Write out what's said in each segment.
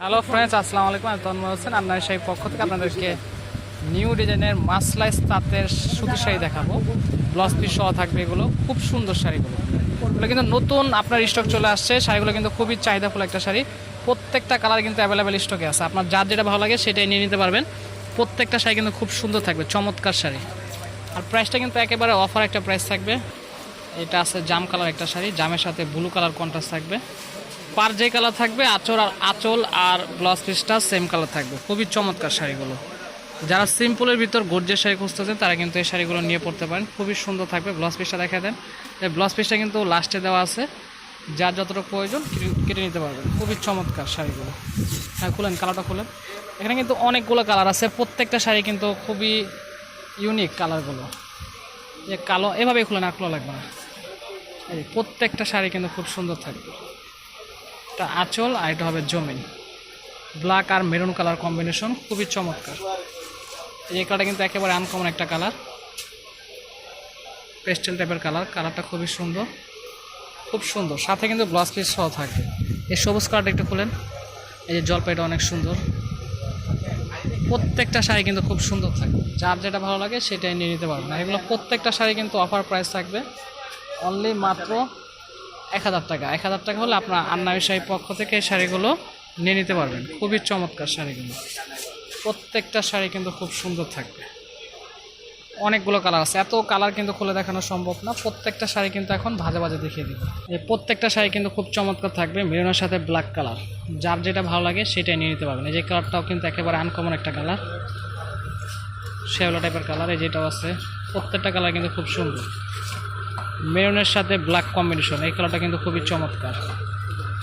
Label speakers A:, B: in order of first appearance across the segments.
A: Hello friends আসসালামু আলাইকুম আমি তন্ময় হোসেন। আপনার সেই পক্ষ থেকে আপনাদেরকে নিউ ডিজাইনের মাসলাইস তাঁতের সুতি শাড়ি দেখাবো। ব্লাউজ পিস সহ থাকবে এগুলো। খুব সুন্দর শাড়িগুলো। এগুলো কিন্তু নতুন আপনার স্টক চলে আসছে। শাড়িগুলো কিন্তু খুবই চাহিদাফুল একটা শাড়ি। প্রত্যেকটা কালার কিন্তু অ্যাভেলেবেল স্টকে আছে। আপনার যার যেটা ভালো লাগে সেটাই নিয়ে নিতে পারবেন। প্রত্যেকটা শাড়ি কিন্তু খুব সুন্দর থাকবে। চমৎকার শাড়ি। আর প্রাইসটা কিন্তু একেবারে অফার একটা প্রাইস থাকবে। এটা আছে জাম কালার একটা শাড়ি, জামের সাথে ব্লু কালার কন্ট্রাস্ট থাকবে। পার যে কালার থাকবে, আঁচল আর আঁচল আর ব্লাউজ পিসটা সেম কালার থাকবে। খুবই চমৎকার শাড়িগুলো। যারা সিম্পলের ভিতর গর্জের শাড়ি খুঁজতেছেন, তারা কিন্তু এই শাড়িগুলো নিয়ে পড়তে পারেন। খুবই সুন্দর থাকবে ব্লাউজ পিসটা দেখা দেন। এই ব্লাউজ পিসটা কিন্তু লাস্টে দেওয়া আছে। যার যতটুকু প্রয়োজন, কেটে- নিতে পারবেন। খুবই চমৎকার শাড়িগুলো। হ্যাঁ খুলেন কালারটা খুলেন। এখানে কিন্তু অনেকগুলো কালার আছে। প্রত্যেকটা শাড়ি কিন্তু খুবই ইউনিক কালারগুলো যে কালো, এভাবেই খুলে না খোলা লাগবে না। এই প্রত্যেকটা শাড়ি কিন্তু খুব সুন্দর থাকবে এটা আঁচল আর এটা হবে জমিন। ব্ল্যাক আর মেরুন কালার কম্বিনেশন খুবই চমৎকার। এই কালারটা কিন্তু একেবারে আনকমন একটা কালার পেস্টেল টাইপের কালার কালারটা খুবই সুন্দর। খুব সুন্দর। সাথে কিন্তু ব্লাউজ পিস সহ থাকবে এই সবুজ কালারটা একটু খুলেন। এই যে জলপাইটা অনেক সুন্দর। প্রত্যেকটা শাড়ি কিন্তু খুব সুন্দর থাকবে যার যেটা ভালো লাগে সেটাই নিয়ে নিতে পারবেন। এগুলো প্রত্যেকটা শাড়ি কিন্তু অফার প্রাইস থাকবে। অনলি মাত্র এক হাজার টাকা। এক হাজার টাকা হলে আপনার আন্নাবি শাড়ির পক্ষ থেকে এই শাড়িগুলো নিয়ে নিতে পারবেন। খুবই চমৎকার শাড়িগুলো। প্রত্যেকটা শাড়ি কিন্তু খুব সুন্দর থাকবে। অনেকগুলো কালার আছে। এত কালার কিন্তু খুলে দেখানো সম্ভব না। প্রত্যেকটা শাড়ি কিন্তু এখন ভাজে ভাজে দেখিয়ে দিব। এই প্রত্যেকটা শাড়ি কিন্তু খুব চমৎকার থাকবে। মেরুনের সাথে ব্ল্যাক কালার যার যেটা ভালো লাগে সেটাই নিয়ে নিতে পারবেন। এই যে কালারটাও কিন্তু একেবারে আনকমন একটা কালার শেওলা টাইপের কালার এই যেটাও আছে, প্রত্যেকটা কালার কিন্তু খুব সুন্দর। মেরুনের সাথে ব্ল্যাক কম্বিনেশন এই কালারটা কিন্তু খুবই চমৎকার।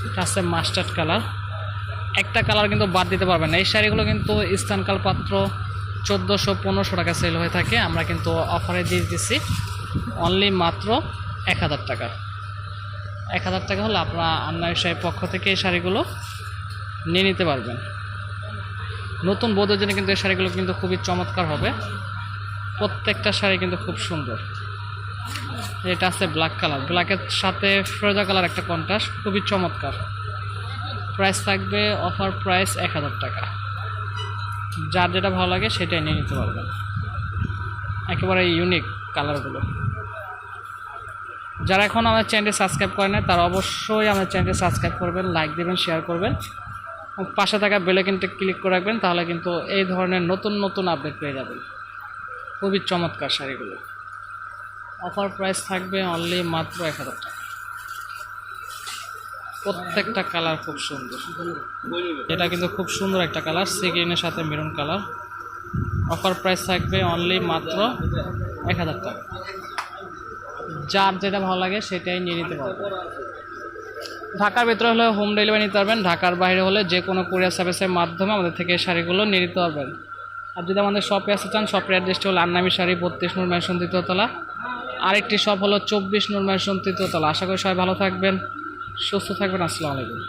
A: এটা আছে মাস্টার্ড কালার একটা কালার কিন্তু বাদ দিতে পারবেন না। এই শাড়িগুলো কিন্তু স্থানকাল পাত্র চোদ্দোশো পনেরোশো টাকা সেল হয়ে থাকে। আমরা কিন্তু অফারে দিয়ে দিচ্ছি অনলি মাত্র এক হাজার টাকা। এক হাজার টাকা হলে আপনার আন্নার সাহেব পক্ষ থেকে এই শাড়িগুলো নিয়ে নিতে পারবেন। নতুন বৌদ্ধের জন্য কিন্তু এই শাড়িগুলো কিন্তু খুবই চমৎকার হবে। প্রত্যেকটা শাড়ি কিন্তু খুব সুন্দর। এটা আছে ব্ল্যাক কালার ব্ল্যাকের সাথে ফিরোজা কালার একটা কন্ট্রাস্ট খুবই চমৎকার। প্রাইস থাকবে অফার প্রাইস এক হাজার টাকা। যার যেটা ভালো লাগে সেটাই নিয়ে নিতে পারবেন। একেবারে ইউনিক কালারগুলো যারা এখন আমার চ্যানেলটি সাবস্ক্রাইব করে না তারা অবশ্যই আমার চ্যানেলটি সাবস্ক্রাইব করবেন লাইক দেবেন শেয়ার করবেন। পাশে থাকা বেলে কিন্তু ক্লিক করে রাখবেন, তাহলে কিন্তু এই ধরনের নতুন নতুন আপডেট পেয়ে যাবেন। খুবই চমৎকার শাড়িগুলো। অফার প্রাইস থাকবে অনলি মাত্র এক হাজার টাকা। প্রত্যেকটা কালার খুব সুন্দর। এটা কিন্তু খুব সুন্দর একটা কালার সি গ্রিনের সাথে মেরুন কালার। অফার প্রাইস থাকবে অনলি মাত্র এক হাজার টাকা। যার যেটা ভালো লাগে সেটাই নিয়ে নিতে পারবেন ঢাকার ভেতরে হলে হোম ডেলিভারি নিতে পারবেন, ঢাকার বাইরে হলে যে কোনো কুরিয়ার সার্ভিসের মাধ্যমে আমাদের থেকে শাড়িগুলো নিয়ে নিতে পারবেন। আর যদি আমাদের শপে আসতে চান শপের অ্যাড্রেসটি হলো আন্নামি শাড়ি, বত্রিশ নূর ম্যানশন তৃতীয়তলা আরেকটি শপ হলো চব্বিশ নূর ম্যানশন তাহলে আশা করি সবাই ভালো থাকবেন, সুস্থ থাকবেন। আসসালামু আলাইকুম।